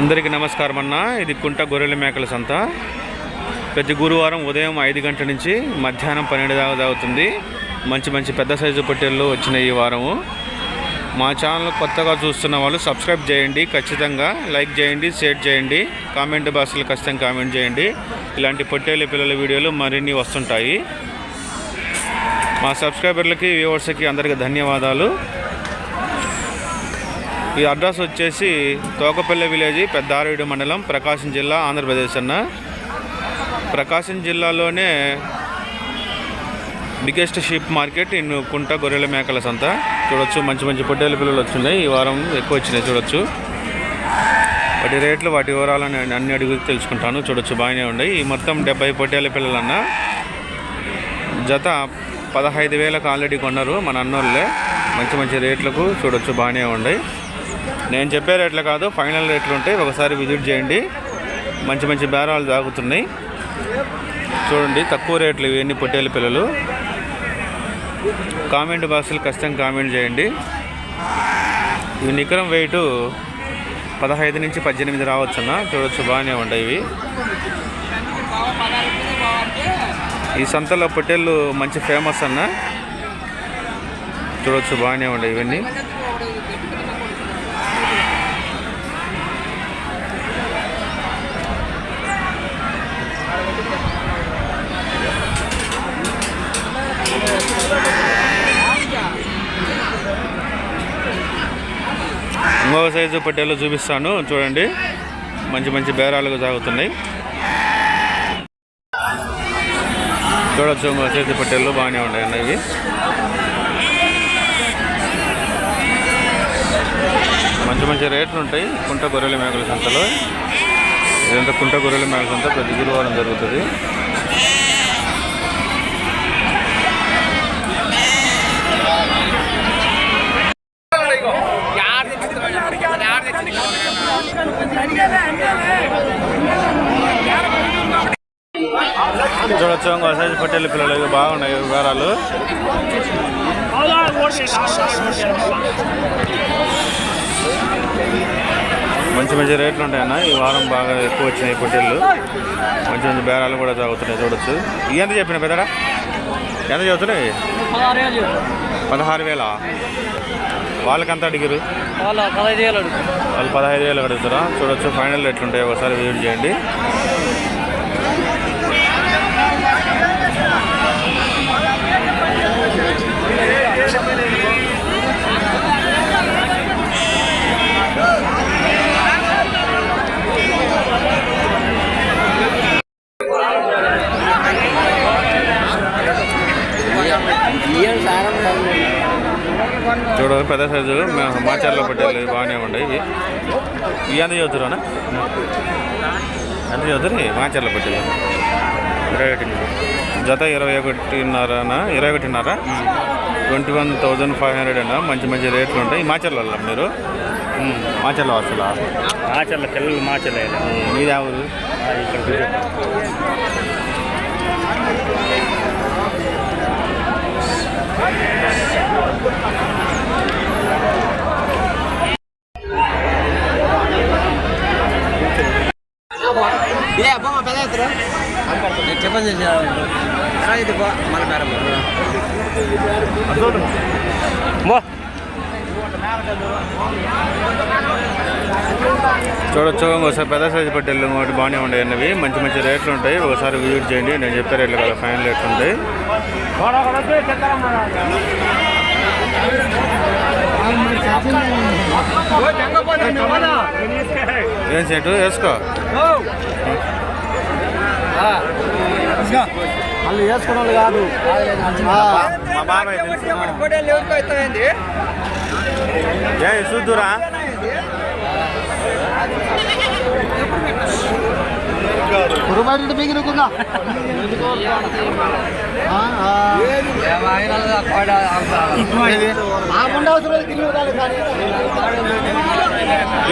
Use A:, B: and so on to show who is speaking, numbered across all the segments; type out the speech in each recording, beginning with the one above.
A: అందరికీ నమస్కారం అన్న. ఇది కుంట గొర్రెల మేకల సంత. ప్రతి గురువారం ఉదయం ఐదు గంటల నుంచి మధ్యాహ్నం పన్నెండు దాకా అవుతుంది మంచి మంచి పెద్ద సైజు పొట్టేళ్ళు వచ్చినాయి ఈ వారము. మా ఛానల్ కొత్తగా చూస్తున్న వాళ్ళు సబ్స్క్రైబ్ చేయండి. ఖచ్చితంగా లైక్ చేయండి షేర్ చేయండి. కామెంట్ బాక్స్లో ఖచ్చితంగా కామెంట్ చేయండి. ఇలాంటి పొట్టేళ్ళ పిల్లల వీడియోలు మరిన్ని వస్తుంటాయి. మా సబ్స్క్రైబర్లకి వ్యూవర్స్కి అందరికీ ధన్యవాదాలు. ఈ అడ్రస్ వచ్చేసి తోకపల్లె విలేజ్ పెద్దారేడు మండలం ప్రకాశం జిల్లా ఆంధ్రప్రదేశ్ అన్న. ప్రకాశం జిల్లాలోనే బిగ్గెస్ట్ షీప్ మార్కెట్ ఇన్ కుంట గొర్రెల మేకల సంత. చూడొచ్చు మంచి మంచి పొట్టేల పిల్లలు వచ్చినాయి. ఈ వారం ఎక్కువ వచ్చినాయి చూడొచ్చు. వాటి రేట్లు వాటి వివరాలను అన్ని అడుగు తెలుసుకుంటాను. చూడొచ్చు బాగానే ఉన్నాయి. ఈ మొత్తం డెబ్బై పొట్టేల పిల్లలన్న. జత పదహైదు వేలకు ఆల్రెడీ కొన్నారు మన అన్నోళ్ళే. మంచి మంచి రేట్లకు చూడొచ్చు బాగానే ఉన్నాయి. నేను చెప్పే రేట్లు కాదు ఫైనల్ రేట్లు ఉంటాయి. ఒకసారి విజిట్ చేయండి. మంచి మంచి బేరాలు తాగుతున్నాయి చూడండి తక్కువ రేట్లు ఇవన్నీ పొట్టేలు పిల్లలు. కామెంట్ బాక్సులు ఖచ్చితంగా కామెంట్ చేయండి. ఇవి నికరం వెయిట్ పదహైదు నుంచి పద్దెనిమిది రావచ్చున్నా. చూడొచ్చు బాగానే ఉంటాయి ఇవి. ఈ సంతలో పొట్టేళ్ళు మంచి ఫేమస్ అన్న. చూడొచ్చు బాగానే ఉంటాయి ఇవన్నీ. ఇంకొక సైజు పట్టేలో చూపిస్తాను చూడండి. మంచి మంచి బేరాలు సాగుతున్నాయి. చూడొచ్చు ఇంకో సైజు పట్టేలు బాగానే ఉన్నాయి అన్న ఇవి. మంచి మంచి రేట్లు ఉంటాయి కుంట గొర్రెల మేకల సంతలో. ఇదంతా కుంట గొర్రెల మేకల సంత ప్రతి గురువారం జరుగుతుంది. చూడొచ్చు సైజు పట్టేలు పిల్లలు ఇవి బాగున్నాయి ఇవి బేరాలు మంచి మంచి రేట్లు ఉంటాయన్న ఈ వారం బాగా ఎక్కువ వచ్చినాయి పొట్టేళ్ళు. మంచి మంచి బేరాలు కూడా తాగుతున్నాయి చూడొచ్చు. ఎంత చెప్పిన పెద్దడా? ఎంత చదువుతున్నాయి పదహారు వేల? వాళ్ళకి ఎంత అడిగారు
B: వాళ్ళ పదహైదు వేలు అడుగు
A: వాళ్ళు పదహైదు వేలు అడుగుతారా? చూడొచ్చు ఫైనల్ రేట్లు ఉంటాయి ఒకసారి విజిట్ చేయండి. చూడ పెద్ద సైజు మేము మాచర్లో పట్టేది బాగానే ఉన్నాయి ఇవి. ఇవి ఎంత చదువుతున్నా ఎంత చదువుతుంది మాచర్లో పట్టేది. ఇరవై ఒకటి. జత ఇరవై ఒకటిన్నరనా ఇరవై ఒకటిన్నర? Twenty one thousand five hundred అన్న? మంచి మంచి రేట్లు ఉంటాయి. మాచర్లో మీరు? మాచర్లో వస్తుందా
B: మాచర్ల పిల్లలు మాచర్ల.
A: మీది ఎవరు
B: ఇది మన
A: చూడొచ్చు ఒకసారి పెద్ద సైజు పట్టెళ్ళు ఒకటి బాగానే ఉంటాయి అన్నవి. మంచి మంచి రేట్లు ఉంటాయి. ఒకసారి విజిట్ చేయండి. నేను చెప్పే రేట్లు కదా ఫైనల్ రేట్లు ఉంటాయి. ఏం సెట్? వేసుకో.
B: వాళ్ళు వేసుకున్న వాళ్ళు కాదు.
A: మా బాబాయ్ తెలుసు. ఏ చూద్దురా.
B: కురుబడి మిగిలికుందా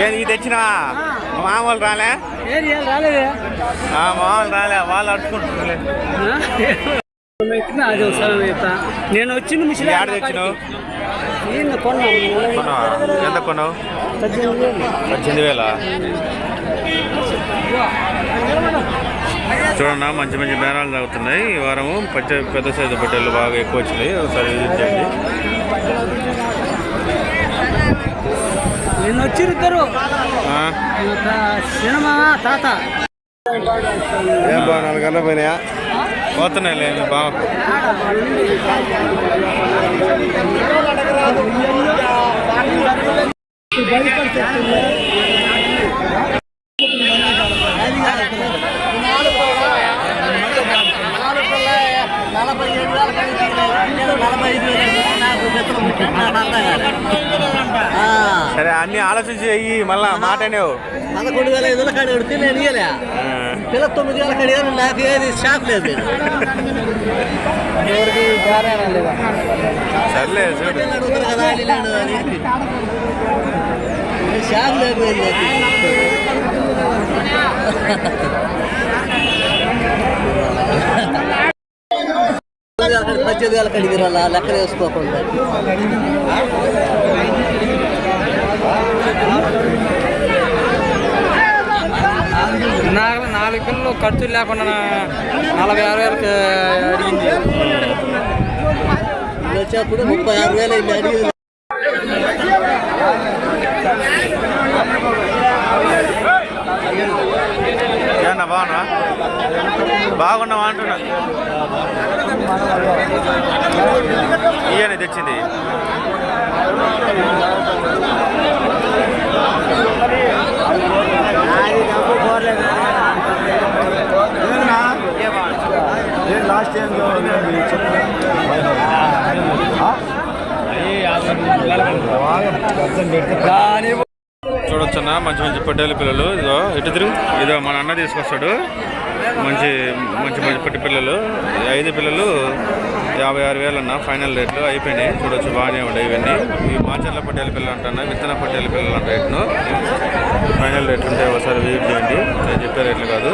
A: ఏది ఇది తెచ్చినావా మామూలు రాలే.
B: రాలేదే?
A: ఆ, మామూలు రాలే. వాళ్ళు అడుచుకుంటున్నారులే
B: అది ఒకసారి చెప్తా. నేను వచ్చింది ముసలి
A: ఆడ తెచ్చినావు? కొన్నావా? ఎంత కొన్నావు?
B: పద్దెనిమిది వేలు.
A: చూడన్నా మంచి మంచి బేరాలు తాగుతున్నాయి. ఈ వారము పెద్ద పెద్ద సైజు పొట్టేళ్ళు బాగా ఎక్కువ వచ్చినాయి. ఒకసారి విజిట్ చేయండి.
B: నిన్న వచ్చిరు ఇద్దరు సినిమా తాత.
C: ఏం బాగా నాలుగు గంటల పోయినాయా?
A: పోతున్నాయి లేదు బాగా
B: నలభై ఏడు వేల నలభై ఐదు
A: ఆలోచించి అయ్యి మళ్ళా మాట అనేవు
B: పదకొండు వేల ఐదు కాడి కొడితే నేను ఇయ్యలే. పిల్ల తొమ్మిది వేల కాడి నాకు ఏది షాక్ లేదు. ఎవరికి
A: సర్లే చూడు
B: అడుగుతారు కదా అని. షాక్ లేదు పద్దెనిమిది వేల లెక్క వేసుకోకుండా
D: నాలుగు నాలుగు పిల్లలు ఖర్చులు లేకుండా నలభై ఆరు వేలకు అడిగింది.
B: వచ్చేప్పుడు ముప్పై ఆరు వేలు అయింది అడిగి
A: ఏమన్నా బాగున్నా బాగున్నావా అంటున్నా. ఇయ్యని తెచ్చింది.
C: లాస్ట్ టైం
A: చూడొచ్చన్నా మంచి మంచి పొట్టేలు పిల్లలు. ఇదో ఇటు తిరుగు. ఇదో మన అన్న తీసుకొస్తాడు. మంచి మంచి మంచి పట్టి పిల్లలు. ఐదు పిల్లలు యాభై ఆరు వేలు అన్న ఫైనల్ రేట్లు అయిపోయినాయి. చూడొచ్చు బాగానే ఉన్నాయి ఇవన్నీ. ఈ మాచర్ల పట్టేల పిల్లలు అంటున్నా విత్తన పట్టేల పిల్లలు అంట రేట్ను ఫైనల్ రేట్లు ఉంటే ఒకసారి విజిట్ చేయండి. నేను చెప్పే రేట్లు కాదు.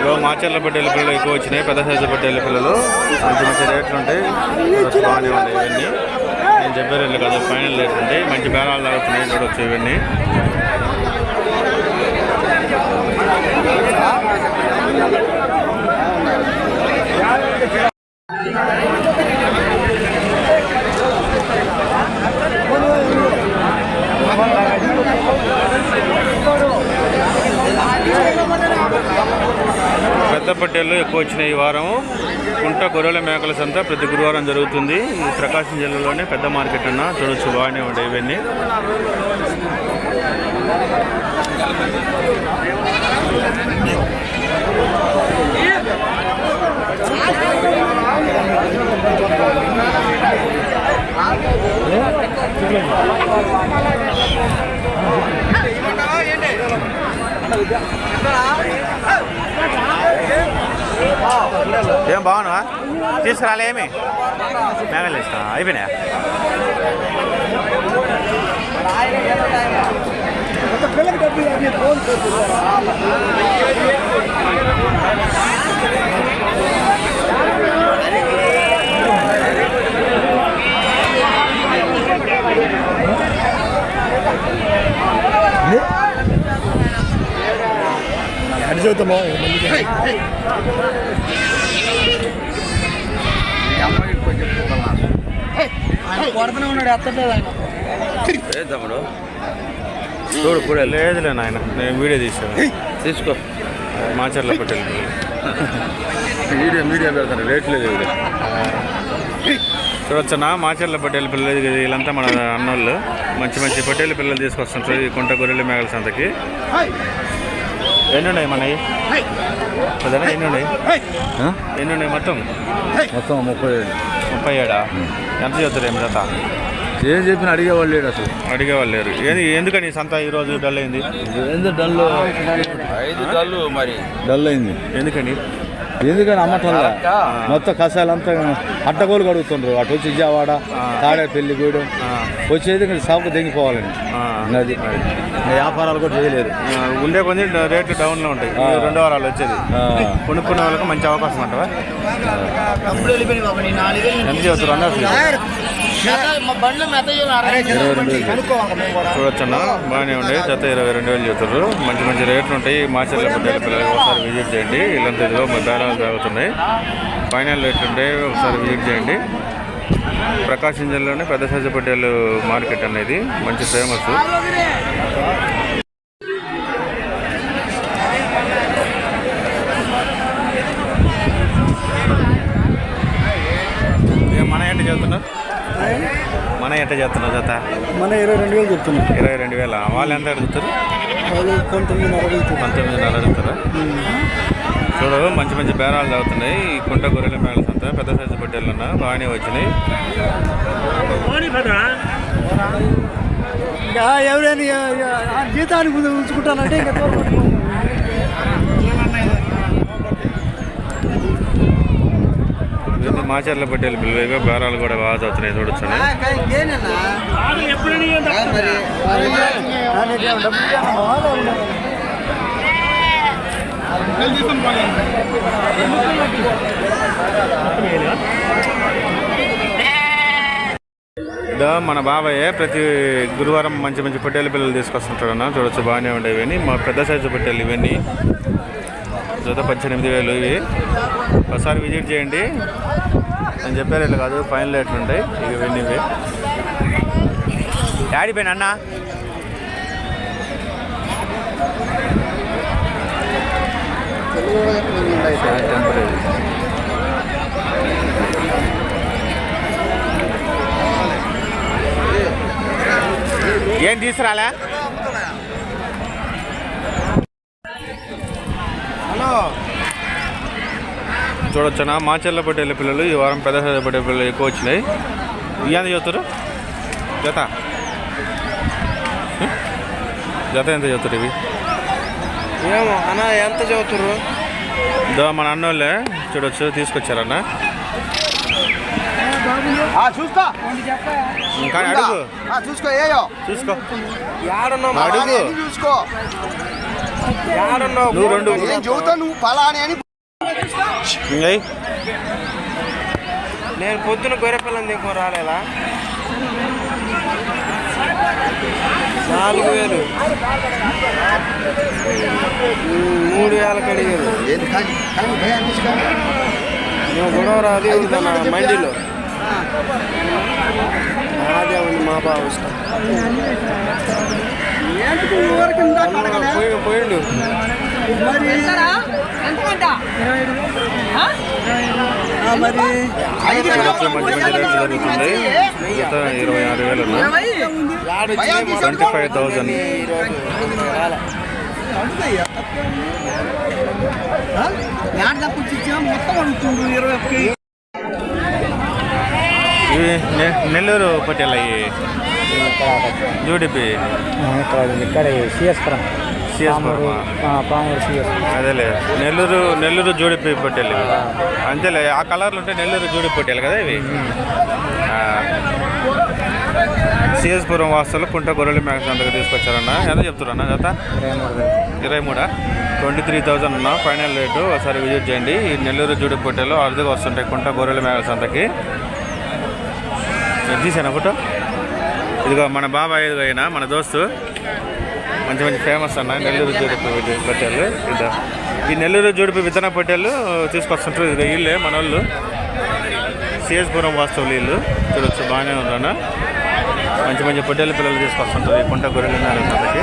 A: ఇగో మాచర్ల పట్టేల పిల్లలు ఎక్కువ వచ్చినాయి. పెద్ద సైజు పట్టేల పిల్లలు. మంచి మంచి రేట్లు ఉంటాయి. బాగానే ఉన్నాయి ఇవన్నీ. నేను చెప్పే రేట్లు కాదు ఫైనల్ రేట్లు ఉంటాయి మంచి బేరాలు తగ్గుతున్నాయి కూడా ఇవన్నీ. పెద్ద పట్టేళ్ళు ఎక్కువ వచ్చినాయి ఈ వారం కుంట గొర్రెల మేకల సంత ప్రతి గురువారం జరుగుతుంది. ఈ ప్రకాశం జిల్లాలోనే పెద్ద మార్కెట్ అన్న చూడొచ్చు బాగానే ఉంటాయి ఇవన్నీ. ఏం బాగున్నా తీసుకురాలే ఏమి? మేఘాలు ఇస్తా అయిపోయినాయా?
C: అడి
B: ఉన్నాడు ఎత్తలేదు ఆయన.
A: తమ్ముడు చూడు కూడా లేదులే నాయన నేను వీడియో తీసాను తీసుకో. మాచర్ల పట్టెలు వీడియో మీడియా పెడతాను రేట్ లేదు వీడియో. చూడొచ్చనా? మాచర్ల పట్టేల పిల్లలు ఇది వీళ్ళంతా మన అన్నోళ్ళు. మంచి మంచి పట్టేల పిల్లలు తీసుకొస్తుంటారు ఈ కుంట గొర్రెల మేకల సంతకి. ఎన్ని ఉన్నాయి మనవి? పదనా? ఎన్ని ఉన్నాయి? ఎన్ని ఉన్నాయి మొత్తం?
C: మొత్తం ముప్పై ఏడు.
A: ముప్పై ఏడా? ఎంత చెప్తారు ఏమి
C: ఏం చెప్పిన అడిగేవాళ్ళు లేడు అసలు.
A: అడిగేవాళ్ళు లేరు. ఏంది ఎందుకని ఈ సంత ఈరోజు డల్ అయింది?
C: ఎంత డల్
E: ఐదు కళ్ళు మరి.
C: డల్ అయింది.
A: ఎందుకని?
C: ఎందుకని అమ్మటంలా మొత్తం కషాయాలంతా అడ్డగోలు కడుగుతుండ్రు. అటు వచ్చి విజయవాడ తాడేపల్లి గూడెం.
A: ఆ,
C: వచ్చేది ఇంకా షాపు. ఇంకా అది వ్యాపారాలు కూడా చేయలేదు.
A: ఉండే కొంచెం రేట్లు డౌన్లో ఉంటాయి. రెండు వారాలు వచ్చేది. కొనుక్కునే వాళ్ళకి మంచి అవకాశం అంటవా? ఎంత చదువుతారు అన్నారు చూడొచ్చన్న? బాగానే ఉండే. జత ఇరవై రెండు వేలు చెప్తారు మంచి మంచి రేట్లు ఉంటాయి. మాచర్ల పడ్డాలి పిల్లలు ఒకసారి విజిట్ చేయండి. ఇల్లంతా ఇదిగో మా బేరాలు తాగుతున్నాయి ఫైనల్ రేట్లు ఉంటాయి ఒకసారి విజిట్ చేయండి. ప్రకాశం జిల్లాలోనే పెద్ద సైజు పట్టేలు మార్కెట్ అనేది మంచి ఫేమస్. మన ఎట్ట చెప్తున్నా మన ఎట్ట చెప్తున్నా జత?
C: మన ఇరవై రెండు వేలు చెప్తున్నాం.
A: ఇరవై రెండు వేల? వాళ్ళు ఎంత అడుగుతారు?
C: వాళ్ళు పంతొమ్మిదిన్నర అడుగుతారు.
A: పంతొమ్మిదిన్నర అడుగుతారా? చూడు మంచి మంచి బేరాలు తాగుతున్నాయి. ఈ కుంట గొర్రెల మేళస్ అంతా పెద్ద సైజు పట్టేళ్ళు అన్న బాగానే వచ్చినాయి.
C: ఎవరైనా జీతానికి ఉంచుకుంటానంటే ఇంకా
A: మాచర్ల పట్టేలు పిల్లలుగా బేరాలు కూడా బాగా చదువుతున్నాయి చూడొచ్చు మన బాబాయ్ ప్రతి గురువారం మంచి మంచి పొట్టేలు పిల్లలు తీసుకొస్తుంటాడన్న. చూడొచ్చు బాగానే ఉండేవి మా పెద్ద సైజు పొట్టేలు ఇవన్నీ. జత పద్దెనిమిది వేలు ఇవి. ఒకసారి విజిట్ చేయండి. నేను చెప్పారు ఇట్లా కాదు ఫైనల్ రేట్లు ఉంటాయి. ఇవి వెళ్ళివి డాడీ పోయిన అన్న? టెంపరీ ఏం తీసుకురాలే? చూడొచ్చునా? మాచెల్ల పట్టేళ్ళ పిల్లలు ఈ వారం పెద్ద సైజు పట్టే పిల్లలు ఎక్కువ వచ్చినాయి. ఎంత చెప్తారు జత? జత ఎంత చెప్తారు ఇవి?
D: ఏమో అన్న ఎంత చదువుతురు
A: దో మన అన్నోళ్ళే చూడొచ్చు తీసుకొచ్చారన్న.
C: చూస్తా
A: అడుగు.
C: చూసుకో ఏయో.
A: చూసుకో. అడుగు.
C: చూసుకో.
A: నువ్వు రెండు
C: నేను చెబుతా నువ్వు పలాని అని
D: నేను పొద్దున గొర్రె పిల్లని దిగు రాలేదా? నాలుగు వేలు. మూడు వేలకు అడిగారు నువ్వు గొడవ రాదు మండిలో. అదే ఉంది మా బావ ఇష్టం అన్న, పోయి పోయిండు
A: చూడొచ్చు మంచి మంచి రేట్లు జరుగుతుంది జత ఇరవై ఆరు వేలు ట్వంటీ ఫైవ్ థౌజండ్ నె- నెల్లూరు పటేల్ అయ్యి జూడిపి
C: ఇక్కడ సిఎస్పురం
A: అదేలే. నెల్లూరు నెల్లూరు జూడిపి పటేల్ అంతేలే ఆ కలర్లు ఉంటే నెల్లూరు జూడి పటేల్ కదా ఇవి. సిఎస్పురం వాస్తులు కుంట గొర్రెల మేక సంతకు తీసుకొచ్చారన్న. ఎంత చెప్తారన్న జత? ఇరవై మూడా ట్వంటీ త్రీ థౌజండ్ అన్న. ఫైనల్ రేటు ఒకసారి విజిట్ చేయండి. ఈ నెల్లూరు జూడి పొట్టేలో అరుదుగా వస్తుంటాయి కుంట గొర్రెల సంతకి నేను తీసాను ఫోటో. ఇదిగో మన బాబాయ్ ఇదిగో అయినా మన దోస్తు. మంచి మంచి ఫేమస్ అన్న నెల్లూరు జూడిపి పొట్టేలు ఇదో ఈ నెల్లూరు జూడిపి విత్తన పొట్టేలు తీసుకొస్తుంటారు. ఇదిగో వీళ్ళే మన వాళ్ళు. సిఎస్పురం వాస్తవులు వీళ్ళు చూడొచ్చు బాగానే ఉందన్న మంచి మంచి పొట్టేలు పిల్లలు తీసుకొస్తుంటారు. ఈ కుంట గొర్రెల సంతకి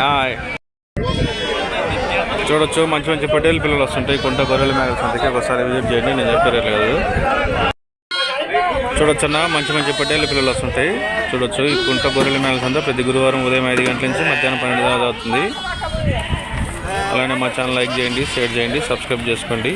A: ఆ, చూడొచ్చు. మంచి మంచి పటేల్ పిల్లలు వస్తుంటాయి. కుంట గొర్రెల మేఘల సంతకి ఒకసారి విజిట్ చేయండి. నేను చెప్పారు కాదు. చూడొచ్చన్న మంచి మంచి పటేల్ పిల్లలు వస్తుంటాయి. చూడొచ్చు. ఈ కుంట గొర్రెల మేఘల సంత ప్రతి గురువారం ఉదయం ఐదు గంటల నుంచి మధ్యాహ్నం పన్నెండు దాకా అవుతుంది. అలానే మా ఛానల్ లైక్ చేయండి షేర్ చేయండి సబ్స్క్రైబ్ చేసుకోండి.